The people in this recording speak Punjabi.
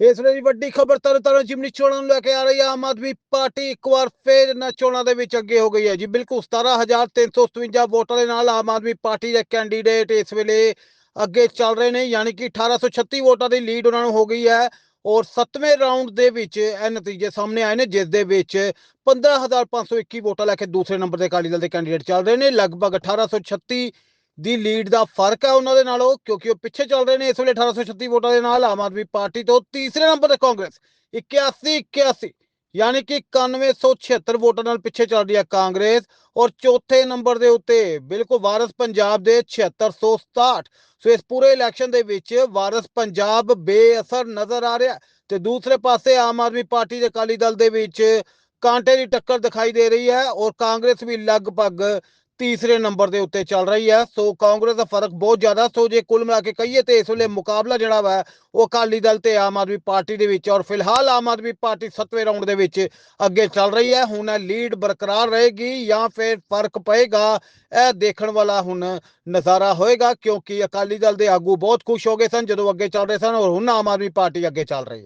ਇਸ ਵੇਲੇ ਵੱਡੀ ਖਬਰ ਤਰਨਤਾਰਨ ਜਿਮਨੀ ਚੋਣਾਂ ਨੂੰ ਲੈ ਕੇ ਆ ਰਹੀ ਹੈ ਆਮ ਆਦਮੀ ਪਾਰਟੀ ਇੱਕ ਵਾਰ ਫੇਰ ਇਹਨਾਂ ਚੋਣਾਂ ਦੇ ਵਿੱਚ ਅੱਗੇ ਹੋ ਗਈ ਹੈ ਜੀ। ਬਿਲਕੁਲ 17357 ਵੋਟਾਂ ਦੇ ਨਾਲ ਆਮ ਆਦਮੀ ਪਾਰਟੀ ਦੇ ਕੈਂਡੀਡੇਟ ਇਸ ਵੇਲੇ ਅੱਗੇ ਚੱਲ ਰਹੇ ਨੇ, ਯਾਨੀ ਕਿ 1836 ਵੋਟਾਂ ਦੀ ਲੀਡ ਉਹਨਾਂ ਨੂੰ ਹੋ ਗਈ ਹੈ ਔਰ 7ਵੇਂ ਰਾਉਂਡ ਦੇ ਵਿੱਚ ਇਹ ਨਤੀਜੇ ਸਾਹਮਣੇ ਆਏ ਨੇ, ਜਿਸ ਦੇ ਵਿੱਚ 15521 ਵੋਟਾਂ ਲੈ ਕੇ ਦੂਸਰੇ ਨੰਬਰ ਦੇ ਅਕਾਲੀ ਦਲ ਦੇ ਕੈਂਡੀਡੇਟ ਚੱਲ ਰਹੇ ਨੇ। ਲਗਭਗ 1836 ਦੀ ਲੀਡ ਦਾ ਫ਼ਰਕ ਹੈ ਉਹਨਾਂ ਦੇ ਨਾਲੋਂ, ਕਿਉਂਕਿ ਉਹ ਪਿੱਛੇ ਚੱਲ ਰਹੇ ਨੇ ਇਸ ਵੇਲੇ 1836 ਵੋਟਾਂ ਦੇ ਨਾਲ ਆਮ ਆਦਮੀ ਪਾਰਟੀ ਤੋਂ ਤੀਸਰੇ ਨੰਬਰ ਤੇ ਕਾਂਗਰਸ 81 81 ਯਾਨੀ ਕਿ 9176 ਵੋਟਾਂ ਨਾਲ ਪਿੱਛੇ ਚੱਲ ਰਹੀ ਹੈ ਕਾਂਗਰਸ ਔਰ ਚੌਥੇ ਨੰਬਰ ਦੇ ਉੱਤੇ ਬਿਲਕੁਲ ਵਾਰਸ ਪੰਜਾਬ ਦੇ 7667 ਸੋ ਇਸ ਪੂਰੇ ਇਲੈਕਸ਼ਨ ਦੇ ਵਿੱਚ ਵਾਰਸ ਪੰਜਾਬ ਬੇਅਸਰ ਨਜ਼ਰ ਆ ਰਿਹਾ ਤੇ ਦੂਸਰੇ ਪਾਸੇ ਆਮ ਆਦਮੀ ਪਾਰਟੀ ਦੇ ਅਕਾਲੀ ਦਲ ਦੇ ਵਿੱਚ ਕਾਂਟੇ ਦੀ ਟੱਕਰ ਦਿਖਾਈ ਦੇ ਰਹੀ ਹੈ ਔਰ ਕਾਂਗਰਸ ਵੀ ਲਗਭਗ ਤੀਸਰੇ ਨੰਬਰ ਦੇ ਉੱਤੇ ਚੱਲ ਰਹੀ ਹੈ। ਸੋ ਕਾਂਗਰਸ ਦਾ ਫ਼ਰਕ ਬਹੁਤ ਜ਼ਿਆਦਾ। ਸੋ ਜੇ ਕੁੱਲ ਮਿਲਾ ਕੇ ਕਹੀਏ ਤੇ ਇਸ ਵੇਲੇ ਮੁਕਾਬਲਾ ਜਿਹੜਾ ਵਾ, ਉਹ ਅਕਾਲੀ ਦਲ ਤੇ ਆਮ ਆਦਮੀ ਪਾਰਟੀ ਦੇ ਵਿੱਚ ਔਰ ਫਿਲਹਾਲ ਆਮ ਆਦਮੀ ਪਾਰਟੀ 7ਵੇਂ ਰਾਉਂਡ ਦੇ ਵਿੱਚ ਅੱਗੇ ਚੱਲ ਰਹੀ ਹੈ। ਹੁਣ ਇਹ ਲੀਡ ਬਰਕਰਾਰ ਰਹੇਗੀ ਜਾਂ ਫਿਰ ਫ਼ਰਕ ਪਏਗਾ, ਇਹ ਦੇਖਣ ਵਾਲਾ ਹੁਣ ਨਜ਼ਾਰਾ ਹੋਏਗਾ ਕਿਉਂਕਿ ਅਕਾਲੀ ਦਲ ਦੇ ਆਗੂ ਬਹੁਤ ਖੁਸ਼ ਹੋ ਗਏ ਸਨ ਜਦੋਂ ਅੱਗੇ ਚੱਲ ਰਹੇ ਸਨ ਔਰ ਹੁਣ ਆਮ ਆਦਮੀ ਪਾਰਟੀ ਅੱਗੇ ਚੱਲ ਰਹੀ ਹੈ।